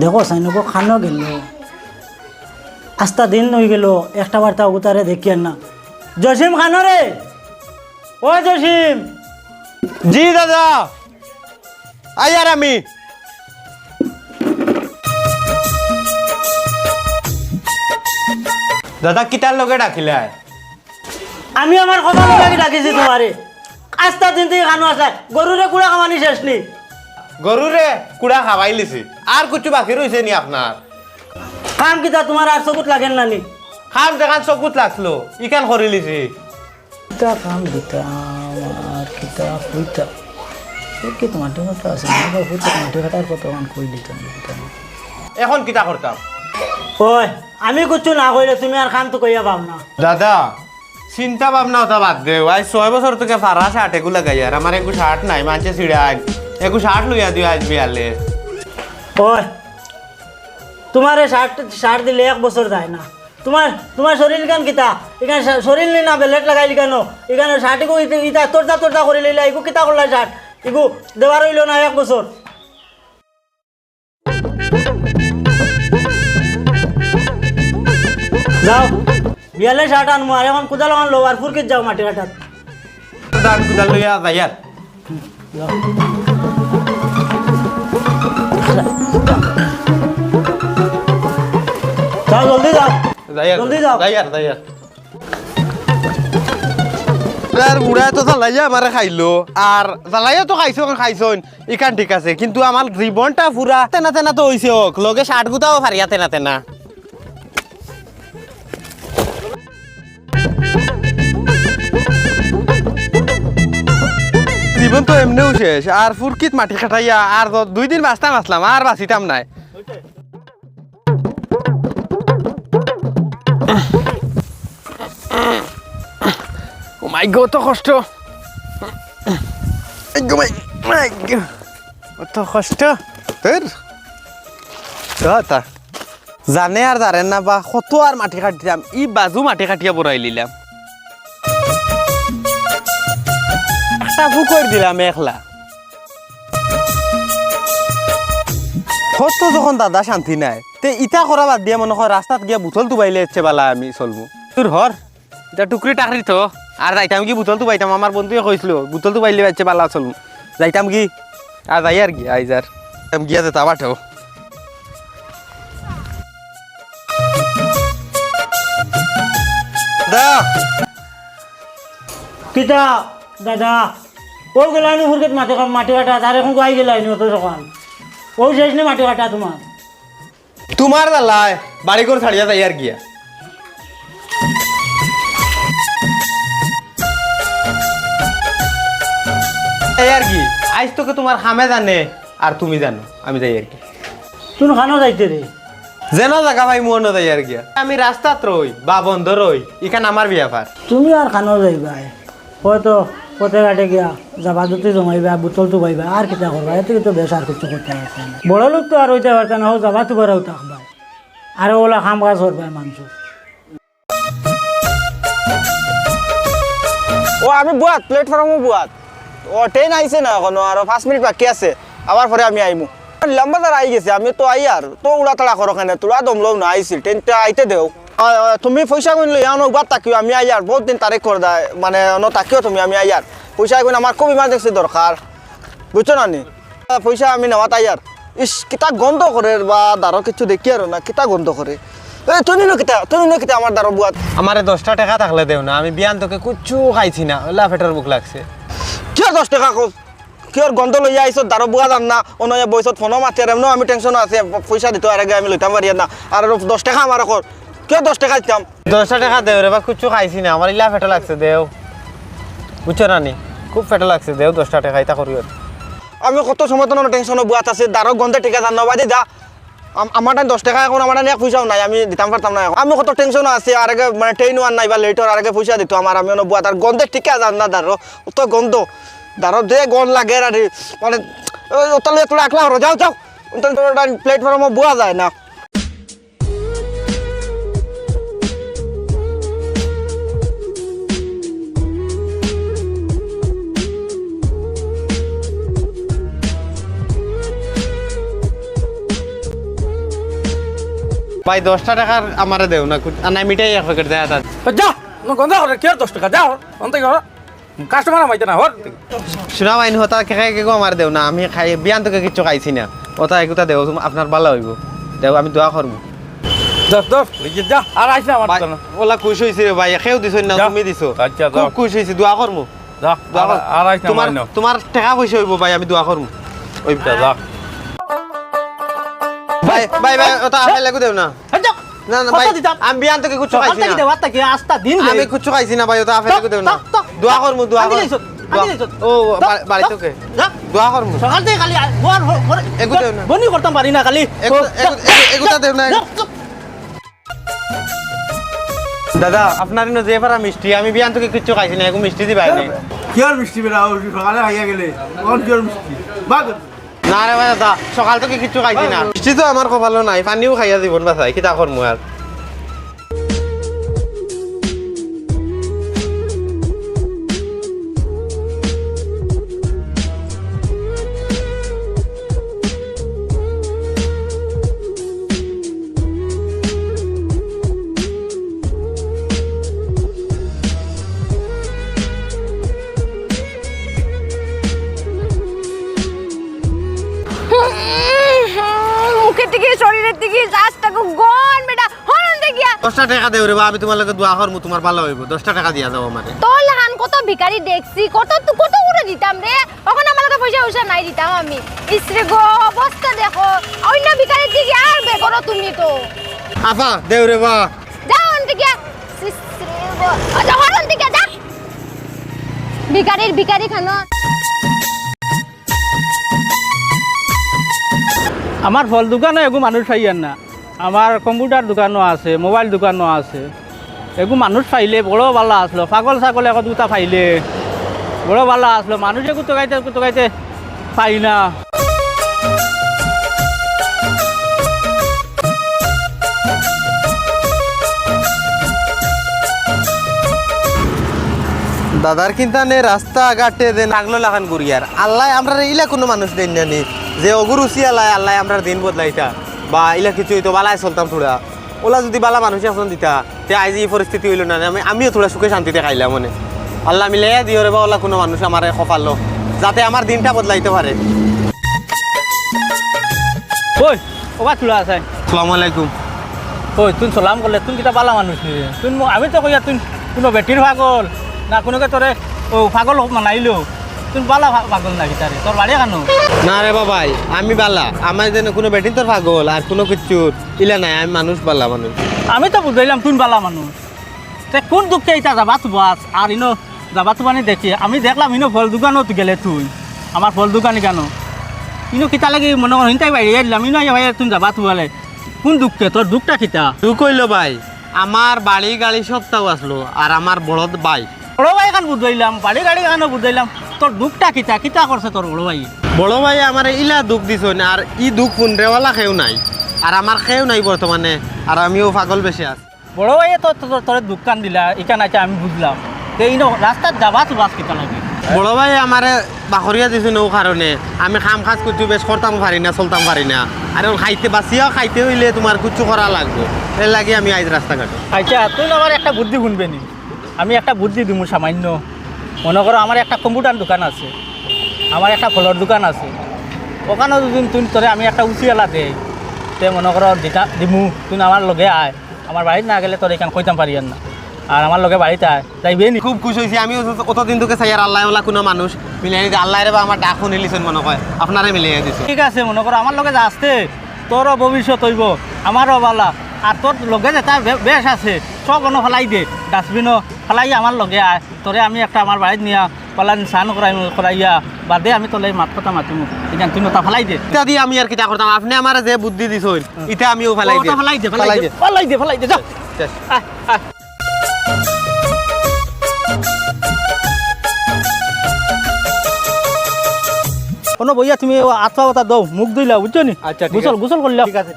দেখো সাইনকো খানো গেল। আস্তা দিন হয়ে গেল একটা বার্তা উতারে দেখি আর না জসিম খানো রে ও জসিম। জি দাদা। আয়ার আমি দাদা কিতার লগে ডাকিলে? আমি আমার কথা লাগে ডাকিছি তোমারে আস্তা দিন থেকে খানো আছে। গরুরে কুড়া কামানি শেষ নি। গরুরে কুড়া খাওয়াই লিছি। আর কিছু বাকি রয়েছে নি আপনার? কাম কিতা তোমার আর চকুত লাগেন না নি? খাম দেখান চকুত লাগল ইকান করে লিছি? কিতা কাম আমার কিতা হইতা কি তোমার টিমটা আছে কত কাম কই দিতাম এখন কিতা করতাম ওই আমি কিছু না কইলে তুমি আর খাম তো কইয়া পাও না। দাদা চিন্তা ভাবনা ওটা বাদ দে আজ ছয় বছর থেকে ফারা শার্ট এগু লাগাই আর আমার এগু শার্ট নাই মানছে ছিড়াই এগু শার্ট লইয়া দিও আজ বিয়ালে ওই তোমার শার্ট শার্ট দিলে এক বছর যায় না তোমার তোমার শরীর কেন কিতা এখানে শা- শরীর নি না বেলেট লাগাইলি কেন এখানে শার্ট ইগু ইতা- ইতা তোরটা তোরটা করে লইলা ইগু কিতা করলা শার্ট ইগু দেওয়ার হইল না এক বছর যাও বিয়ালে শার্ট আনব আর এখন কোদাল আন লো আর ফুরকিত যাও মাটি কাটাত দান কুদাল লইয়া যাই আর যাও যাও জলদি যাও যাই আর জলদি যাও। যাই আর যাই আর আর বুড়া তো জ্বালাইয়া আমারে খাইলো আর জ্বালাইয়া তো খাইছো খাইছন ইকান ঠিক আছে কিন্তু আমার জীবনটা পুরা তেনা তেনা তো হইছে হোক লগে ষাট গুতাও ফারিয়া তেনা তেনা জীবন তো এমনিও শেষ। আর ফুরকিত মাটি খাটাইয়া আর দুই দিন বাঁচতাম আসলাম আর বাঁচিতাম নাই। মাই গো তো কষ্ট। অত কষ্ট। তোর জানে আর জানেন না বা কত আর মাটি কাটিলাম ই বাজু মাটি কাটিয়া বড়াই লিলাম। একটা ফুকর দিলাম একলা। কত যখন দাদা শান্তি নাই তে ইটা করা বাদ দিয়ে মনে হয় রাস্তাত গিয়া বুতল তুবাইলে ইচ্ছে বালা আমি চলবো তোর হর এটা টুকরি টাকরি তো আর যাইতাম কি বুতল তুবাইতাম আমার বন্ধুয়ে কইছিল বুতল তুবাইলে ইচ্ছে বালা চলবো যাইতাম কি? আর যাই আর কি আইজার গিয়া যেতা বাটো দা কিতা দাদা। ও গেলানি ফুরকিত মাটি কা- মাটি কাটা তার এখন গাই গেলাইনি অত সকাল ও শেষ নি মাটি কাটা তোমার তোমার দালাই বাড়ি করে ছাড়িয়া তাই আর গিয়া। এই আর কি আজ তোকে তোমার খামে জানে আর তুমি জানো আমি যাই আর কি তুমি খানো যাইতে রে যেন জায়গা ভাই মনে যাই আর গিয়া। আমি রাস্তাত রই বা বন্ধ রই ইখান আমার বিয়াফার তুমি আর খানো যাইবা হয়তো পথে ঘাটে গিয়া যাবা দুটি জমাইবা, বোতল তো পাইবা আর কিতা করবা এত তো বেশ আর কিছু করতে পারছে না বড় লোক তো আর হইতে পারছে না হোক যাবা তো বেড়াও থাকবা আর ওলা খাম কাজ করবা মানুষ ও আমি বুয়াত প্লেটফর্মও বুয়াত ও ট্রেন আইছে না এখনও আর পাঁচ মিনিট বাকি আছে। আবার পরে আমি আইমু লম্বা তার আই গেছে আমি তো আই আর তো উড়া তাড়া করো কেন তোরা দমলেও না আইছিল ট্রেনটা আইতে দেও। তুমি পয়সা লই আনো বাদ তাকিও আমি আই আর বহুত দিন তারিখ করে দেয় মানে ন তাকিও তুমি আমি আই আর পয়সা কইন আমার খুব ইমার্জেন্সি দরকার বুঝছ না নি? পয়সা আমি নেওয়া তাই আর ইস কিতা গন্ধ করে বা দারো কিছু দেখি আর না কিতা গন্ধ করে এ তুমি নো কিতা তুমি নো কিতা আমার দারো বুয়াত আমারে দশটা টাকা থাকলে দেও না আমি বিয়ান তোকে কুচ্ছু খাইছি না ওলা পেটের বুক লাগছে। কিয় দশ টাকা কো কিয়র গন্ধ লইয়া আইছ দারো বুয়া যাম না অনয়া বয়সত ফোনো মাতি আর এমনও আমি টেনশন আছে পয়সা দিতে আর আগে আমি লইতাম পারি না। আর দশ টাকা আমার কর কিয় দশ টাকা দিতাম দশটা টাকা দেও রে বা কুচ্ছু খাইছি না আমার ইলা পেটে লাগছে দেও বুঝছ রানি খুব পেটে লাগছে দেও দশটা টাকা ইতা করিও আমি কত সময় তো টেনশন বুয়াত আছে দারো গন্ধে ঠিক আছে নবাই দা আম- আমার টাইম দশ টাকা এখন আমার এক পয়সাও নাই আমি দিতাম পারতাম না আমি কত টেনশন আছে আর আগে মানে ট্রেন ওয়ান নাই বা লেটর আর আগে পয়সা দিত আমার আমি বুয়াত আর গন্ধে ঠিক আছে না দারো অত গন্ধ দারো যে গন্ধ লাগে আর মানে ওতালে তোরা একলা যাও যাও প্লেটফর্মে বুয়া যায় না ভাই দশটা টাকার আমারে দেও না কু- না মিটাই এক প্যাকেট দেয় তার যা গন্ধ করে কে দশ টাকা? যা অন্ত কাস্টমার না হর শোনা বাইন হতা কে কে আমার দেও না আমি খাই বিয়ান তোকে কিচ্ছু খাইছি না। ওটা এগুতা দেও আপনার ভালো হইব। দেও আমি দোয়া করব দশ দশ যা আর আইস না আমার ভাই, দোকানে। ওলা খুশ হয়েছে রে ভাই খেয়েও দিছ না তুমি দিছো। আচ্ছা, খুব যাও। খুশ হয়েছি দোয়া করব যা আর- আইস না তোমার তোমার টাকা পয়সা হইব ভাই আমি দোয়া করব ওই আচ্ছা, যা। ভাই ভাই ভাই ওটা আপেল লাগু দেও না। না না ভাই আমি বিয়ান তোকে কিচ্ছু সকাল খাইছি না। দেওয়ার থেকে আস্তা দিন আমি কিচ্ছু খাইছি না ভাই ওটা আপেল লাগু দেও না। দোয়া করব দোয়া দিছো। ও বাড়ি তোকে। দোয়া সকাল থেকে খালি দেও না। বনি করতাম পারি না খালি। এগু- এগু- এগু- দেও না। দাদা আপনার যে পারা মিষ্টি আমি বিয়ান তোকে কিচ্ছু খাইছি না এগু মিষ্টি দিবাই নাই। কিয়র মিষ্টি বেলা? সকালে খাইয়া গেলে। কোন কিয়র মিষ্টি? বাদ না রে ভাই দাদা, সকাল থেকে কিছু খাইছি না। বৃষ্টি তো আমার কপালও নাই, পানিও খাইয়া জীবন বাঁচাই কিতা করমু আর দশটা টাকা দেও রে বা আমি তোমার লগে দোয়া করমু তোমার ভালো হইব। দশটা টাকা দিয়া দাও আমারে। তোর লাহান কত ভিখারি দেখছি কত কত করে দিতাম রে? তখন আমার কাছে পয়সা পয়সা নাই দিতাম আমি। ইসরে গো অবস্থা দেখো। অন্য ভিখারির দিকে আর বে করো তুমি তো। আপা দেও রে বা যাও অন থেকে ইসরে গো আচ্ছা হরন থেকে যা। ভিখারির ভিখারি খানো। আমার ফল দোকানে এগু মানুষ পাইয়ান না। আমার কম্পিউটার দোকানও আছে, মোবাইল দোকানও আছে। এগু মানুষ পাইলে বড় ভালো আসলো পাগল ছাগল এখন দুটা ফাইলে। বড় ভালো আসলো মানুষ এগু তোকাইতে তোকাইতে পাই না। দাদার কিন্তু রাস্তা ঘাটে দেন আগলো লাগান করিয়ার আল্লাহ আমরা ইলা কোনো মানুষ দেন না নি যে অগুরুচি আল্লাহ আল্লাহ আমরা দিন বদলাইতা। বা ইলা কিছু হইতো বালাই চলতাম থোড়া। ওলা যদি বালা মানুষ এখন দিতা তে আজ এই পরিস্থিতি হইল না আমি আমিও থোড়া সুখে শান্তিতে খাইলাম মানে। আল্লাহ মিলে দিও রে বা ওলা কোনো মানুষ আমার কপালো যাতে আমার দিনটা বদলাইতে পারে ওই ওবা চুলা আছে? সালাম আলাইকুম। ওই তুই সালাম করলে তুই কিতা বালা মানুষ নি? তুই আমি তো কইয়া তুই কোনো বেটির পাগল না কোনোকে তোরে ও পাগল মানাইলো তুই পালা পা- পাগল না কিতারে তোর বাড়ি কেন না রে বাবাই আমি বালা। আমার যেন কোনো বেটিন তোর পাগল আর কোনো কিছু ইলা নাই আমি মানুষ বালা মানুষ। আমি তো বুঝাইলাম তুই বালা মানুষ। তে কোন দুঃখে ইটা যাবা তো বাস? আর ইনো যাবা তো মানে দেখি আমি দেখলাম ইনো ফল দোকানও তো গেলে তুই। আমার ফল দোকানি কেন? ইনো কিতা লাগি মনে কর হিনতাই বাইরে দিলাম। ইনো ভাই তুই যাবা তো বলে কোন দুঃখে? তোর দুঃখটা কিতা? তুই কইলো ভাই আমার বাড়ি গাড়ি সবটাও আসলো আর আমার বড়দ ভাই বড় ভাই কেন বুঝাইলাম বাড়ি গাড়ি কেন বুঝাইলাম। তোর দুঃখটা কিতা? কিতা করছে তোর বড় ভাই? বড় ভাই আমার ইলা দুঃখ দিছ না আর ই দুঃখ ফুনরেওয়ালা খেও নাই। আর আমার খেও নাই বর্তমানে আর আমিও পাগল বেশি আছি। বড় ভাই তো তোর তোর দোকান দিলা ইকান আছে আমি বুঝলাম তে ইনো রাস্তাত যাবা তো বাস কিতা লাগে? বড় ভাই আমারে বাখরিয়া দিছে নৌ কারণে আমি খাম খাজ কুচু বেশ করতাম পারি না চলতাম পারি না। আর খাইতে বাঁচিয়াও খাইতে হইলে তোমার কুচু করা লাগবে। এর লাগে আমি আইজ রাস্তাঘাটে আচ্ছা তুই আমার একটা বুদ্ধি শুনবে নি? আমি একটা বুদ্ধি দিমু সামান্য। মনে করো আমার একটা কম্পিউটার দোকান আছে আমার একটা ফলের দোকান আছে। ওখানেও যদি তুই তোরে আমি একটা উচিয়ালা দেই। তে মনে করো দিতা দিমু তুই আমার লগে আয়। আমার বাড়িতে না গেলে তোর এখান কইতাম পারি না। আর আমার লগে বাড়িতে আয়। যাইবে নি। খুব খুশি হয়েছি আমি অতদিন তোকে চাই আর আল্লাহ ওলা কোনো মানুষ। মিলাই দিতে আল্লাহ রে বা আমার ডাক শুনিলিছেন মনে কয়। আপনারে মিলিয়ে দিছে। ঠিক আছে মনে করো আমার লগে যা আসতে তোরও ভবিষ্যৎ হইব আমারও বালা। আর তোর লগে যেটা বে- বেশ আছে। সব অন্য ফেলাই দে ডাস্টবিনও ফেলাই আমার লগে আয়। তোরে আমি একটা আমার বাড়িত নিয়া পালান স্নান করাই করাইয়া বাদে আমি তোলে মাত কথা মাতিমু। ইখান তুই নতা ফেলাই দে ইটা দিয়ে আমি আর কিটা করতাম আপনি আমার যে বুদ্ধি দিছেন ইটা আমিও ফেলাই দিই ফেলাই দে ফেলাই দে ফেলাই দে ফেলাই দে যা। কোনো বইয়া তুমি আত্মা কথা দাও মুখ দিলা বুঝছ নি? আচ্ছা, গোসল গোসল করলে ঠিক আছে,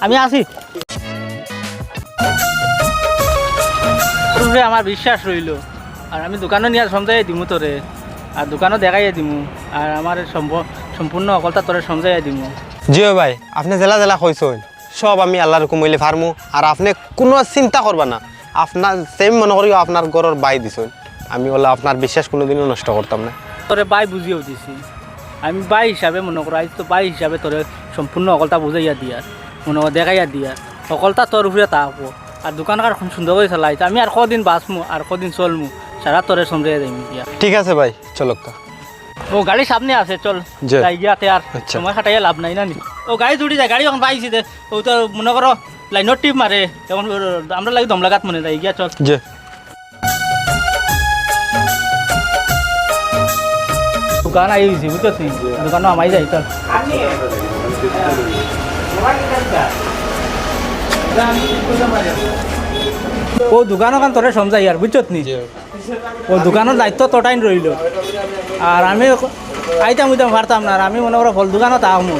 আমি আসি তোরে আমার বিশ্বাস রইল। আর আমি দোকানে নিয়ে সমঝাই দিমু তোরে। আর দোকানও দেখাইয়া দিমু। আর আমার সম্প- সম্পূর্ণ অকলতা তোরে সমঝাইয়া দিমু। জিও ভাই আপনি জেলা জেলা কইছেন সব আমি আল্লাহর হুকুম হইলে ফার্মু। আর আপনি কোনো চিন্তা করবা না। আপনার সেম মনে করি আপনার ঘরের বাই দিছেন আমি বলে আপনার বিশ্বাস কোনোদিনও নষ্ট করতাম না। তোরে বাই বুঝিয়েও দিছি। আমি বাই হিসাবে মনে করো আজ তো বাই হিসাবে তোরে সম্পূর্ণ অকলতা বুঝাইয়া দিয়ার মনে কর দেখাইয়া দিয়ার অকলতা তোর উপরে তাকবো আর দোকানকার খুব সুন্দর করে চালাইছে আমি আর কদিন বাঁচমু আর কদিন চলমু। সারা তোরে দিম দিয়া ঠিক আছে ভাই চলক্কা ও গাড়ি সামনে আছে চল। যে। যাই গিয়াতে আর আচ্ছা। সময় খাটাইয়া লাভ নাই না ও গাড়ি জুড়ি যায় গাড়ি এখন পাইছি দে। ও তো মনে করো লাইনের টিপ মারে। এখন আমরা লাগি দম লাগাত মনে যাই গিয়া চল। যে। দোকান আই হয়েছি বুঝছ তুই দোকান আমাই যাই চল। ও দোকান ওখান তোরে সমজাই আর বুঝছত নি? ও দোকানের দায়িত্ব তোটাই রইল আর আমি আইতাম উইতাম পারতাম না আর আমি মনে করো ফল দোকানত আহমু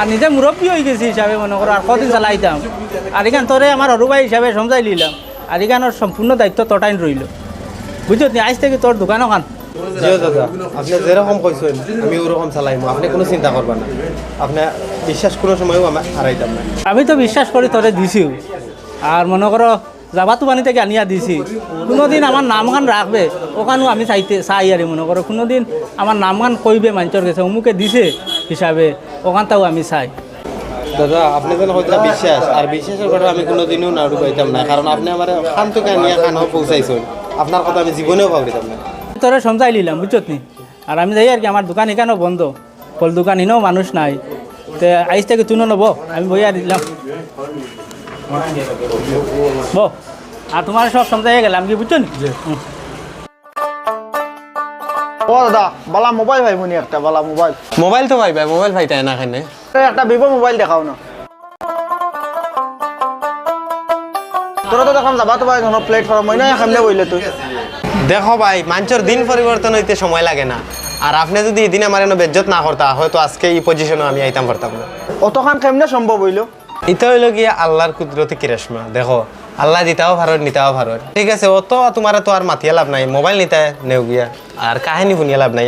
আর নিজে মুরব্বী হয়ে গেছি হিসাবে মনে করো আর কদিন চালাইতাম আর এখান তোরে আমার অরুবাই হিসাবে সমজাই নিলাম। আর এখানোর সম্পূর্ণ দায়িত্ব তোটাই রইল বুঝছত নি? আজ থেকে তোর দোকান ওখান জিও দাদা আপনি যেরকম কইছেন আমি ওরকম চালাইমু আপনি কোনো চিন্তা করবেন না। আপনি বিশ্বাস কোনো সময়ও আমি হারাইতাম না। আমি তো বিশ্বাস করি তোরে দিছিও আর মনে করো যাবাতো পানি থেকে আনিয়া দিছি। কোনোদিন আমার নামখান রাখবে ওখানেও আমি চাইতে চাই আর মনে করো কোনোদিন আমার নামখান কইবে মানুষের কাছে অমুকে দিছে হিসাবে ওখানটাও আমি চাই। দাদা আপনি যেন হয়তো বিশ্বাস আর বিশ্বাসের কথা আমি কোনোদিনও নাড়ু পাইতাম না। কারণ আপনি আমার খান তো নিয়ে খান পৌঁছাইছেন আপনার কথা আমি জীবনেও ভাবিতাম না। তোরে সমঝাই নিলাম বুঝছত নি? আর আমি যাই আর কি আমার দোকান এখানেও বন্ধ। ফল দোকান এনেও মানুষ নাই। তে আইস থেকে তুনো নেব আমি বইয়া দিলাম। বো আর তোমার সব সমঝাই গেলাম কি বুঝছ নি? ও দাদা বালা মোবাইল ভাই মনি একটা বালা মোবাইল। মোবাইল তো ভাই ভাই মোবাইল ভাই তাই না খানে একটা ভিভো মোবাইল দেখাও না। তোরা তো দেখাম যাবা তো ভাই কোনো প্লেটফর্ম হয় না সামনে বইলে তুই দেখো ভাই মানুষের দিন পরিবর্তন হইতে সময় লাগে না। আর আপনি যদি এদিন আমার এনে বেজ্জত না করতা হয়তো আজকে এই পজিশনে আমি আইতাম পারতাম না। অতখান কেমনে সম্ভব হইল? এটা হইল কি আল্লাহর কুদরতি কিরেশমা দেখো। আল্লাহ দিতাও ভারত নিতাও ভারত। ঠিক আছে অত তোমার তো আর মাতিয়া লাভ নাই মোবাইল নিতে নেও গিয়া। আর কাহিনী শুনিয়া লাভ নাই।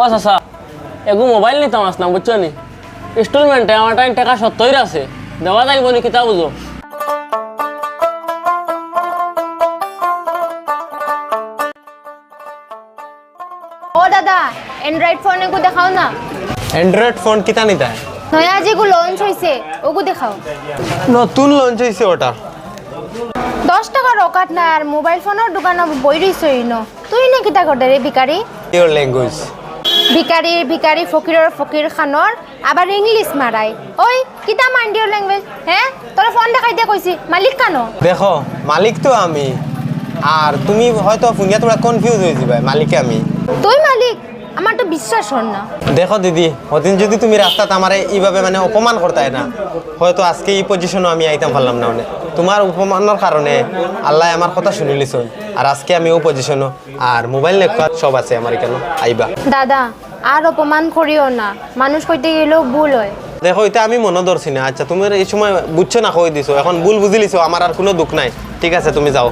ও চাচা এগু মোবাইল নিতাম আসলাম বুঝছ নি ইনস্টলমেন্টে আমার টাইম টাকা সত্তর আছে। দেওয়া যাইব নি কিতা বুঝো? ও দাদা এন্ড্রয়েড ফোন এগু দেখাও না? অ্যান্ড্রয়েড ফোন কিতা নিতা? নয়া যেগু লঞ্চ হয়েছে ওগু দেখাও। নতুন লঞ্চ হয়েছে ওটা। দশ টাকা রকাত না আর মোবাইল ফোনের দোকান বই রইছই ন তুই নে কিতা করতে রে ভিকারি ইউর ল্যাঙ্গুয়েজ ভিকারির ভিকারি ফকিরের ফকির খানৰ আবার ইংলিশ মারাই ওই কিতা মাইন্ডিয়র ল্যাঙ্গুয়েজ হ্যাঁ তোর ফোন দেখাই দিয়া কইছি মালিক কানো? দেখো মালিক তো আমি। আর তুমি হয়তো শুনিয়া তোমরা কনফিউজ হয়ে যাবে মালিকে আমি। তুই মালিক আমার তো বিশ্বাস হন না। দেখো দিদি ওদিন যদি তুমি রাস্তাতে আমার এইভাবে মানে অপমান করতাই না হয়তো আজকে এই পজিশনও আমি আইতাম পারলাম না মানে। তোমার অপমানের কারণে আল্লাহ আমার কথা শুনি লিছন আর আজকে আমি ও পজিশনও আর মোবাইল নেটওয়ার্ক সব আছে আমার এখানে। আইবা। দাদা আর অপমান করিও না। মানুষ কইতে গেলেও ভুল হয়। দেখো এটা আমি মনে ধরছি না। আচ্ছা তুমি এই সময় বুঝছ না কই দিছো? এখন ভুল বুঝি লিছো আমার আর কোনো দুঃখ নাই। ঠিক আছে তুমি যাও।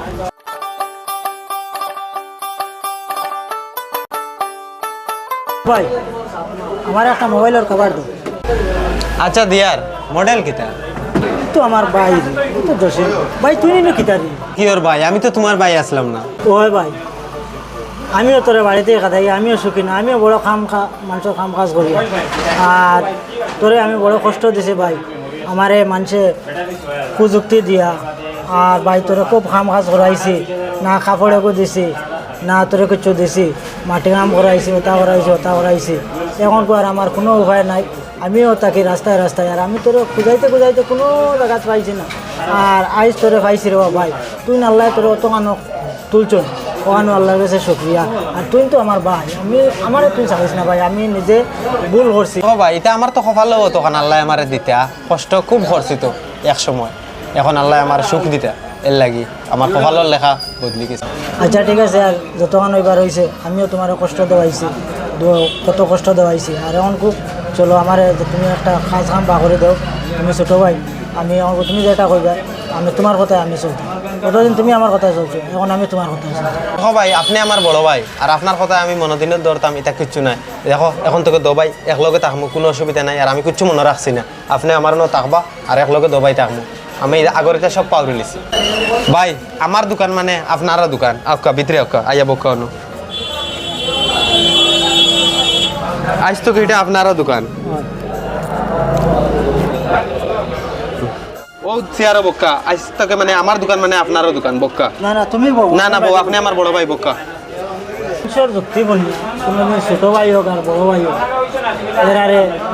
ভাই আমার একটা মোবাইলের কভার দো আচ্ছা দিয়ার মডেল কিতা তো আমার ভাই ও তো দোষে ভাই তুই নিন কিতা রে কি ওর ভাই? আমি তো তোমার ভাই আসলাম না। ওই ভাই আমিও তোর বাড়িতে খাতাই আমিও সুখী না আমিও বড় খাম খা মানুষের কাম কাজ করি। আর তোরে আমি বড় কষ্ট দিছি ভাই আমারে মানুষে কুযুক্তি দিয়া। আর ভাই তোরে খুব খাম কাজ করাইছি না কাপড়েকো দিছি না তোরে কিছু দিছি মাটি কাম করাইছি ওটা করাইছি ওটা করাইছি। এখন আর আমার কোনো উপায় নাই। আমিও তাকে রাস্তায় রাস্তায় আর আমি তোরে খুঁজাইতে খুঁজাইতে কোনো জায়গাত পাইছি না। আর আইস তোরে পাইছি রে ভাই তুই নাল্লাই তোরে অত কানো তুলছন ওখানে আল্লাহর কাছে শুক্রিয়া। আর তুই তো আমার ভাই আমি আমারে তুই চাইছ না ভাই আমি নিজে ভুল করছি। ও ভাই এটা আমার তো হতো তখন আল্লাহ আমার দিতা। কষ্ট খুব করছি তো এক সময়। এখন আল্লাহ আমার সুখ দিতা এর লাগি। আমার কপালের লেখা বদলি গেছে। আচ্ছা ঠিক আছে আর যতক্ষণ ওইবার হয়েছে আমিও তোমার কষ্ট দেওয়াইছি। কত কষ্ট দেওয়াইছি। আর এখন খুব, চলো আমার তুমি একটা কাজ কাম বা করে দাও, তুমি ছোটো ভাই, আমি এখন তুমি যেটা কইবা, আমি তোমার কথায় আমি চলতাম কতদিন তুমি আমার কথায় চলছো, এখন আমি তোমার কথায় চলছি। দেখো ভাই, আপনি আমার বড় ভাই, আর আপনার কথা আমি মনোদিনের ধরতাম এটা কিচ্ছু নাই। দেখো, এখন তোকে দবাই একলগে থাকব কোনো অসুবিধা নাই, আর আমি কিচ্ছু মনে রাখছি না। আপনি আমার ন থাকবা, আর একলগে দবাই থাকব আমি আগর এটা সব পাউরি ভাই আমার দোকান মানে আপনারও দোকান আকা ভিতরে আকা আইয়া বকা অনু আজ তো এটা আপনারও দোকান। ও বক্কা। আজ তোকে মানে আমার দোকান মানে আপনারও দোকান বক্কা। না না তুমি না না বউ আপনি আমার বড় ভাই বক্কা। ঈশ্বর যুক্তি বলি তুমি ছোট ভাই হোক আর বড় ভাই হোক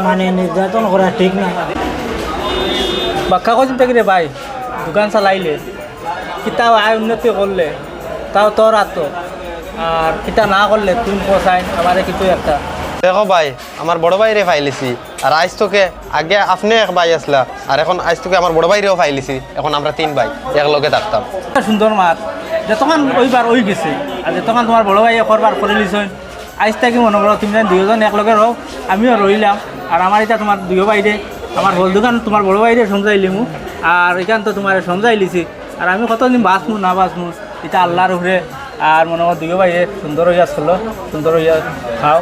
মানে নির্যাতন করা ঠিক না। বাক্কা কদিন থেকে রে ভাই দোকান চালাইলে কিতাও আয় উন্নতি করলে তাও তোর আত আর কিতা না করলে তুমি পোসাই আমারে কিছু একটা দেখো ভাই, আমার বড় ভাইরে ফাইলিছি। আর আজ তোকে আগে আপনি এক ভাই আসলা আর এখন আজ তোকে আমার বড় ভাইরেও ফাইলিছি। এখন আমরা তিন ভাই, একলগে থাকতাম। সুন্দর মাত যতক্ষণ ওইবার ওই গেছে, আর যতক্ষণ তোমার বড় ভাই করবার করে লিছই আইস থাকি মনে করো তুমি দুইজন একলগে রও, আমিও রইলাম। আর আমার এটা তোমার দুই বাইরে আমার হল দোকান তোমার বড় বাইরে সমজাইলি মু। আর এখান তো তোমার সমজাই লিছি আর আমি কতদিন বাঁচমু, না বাঁচমু, এটা আল্লাহর উপরে। আর মনে করো দুই বাইরে সুন্দর হইয়া চলো, সুন্দর হইয়া খাও।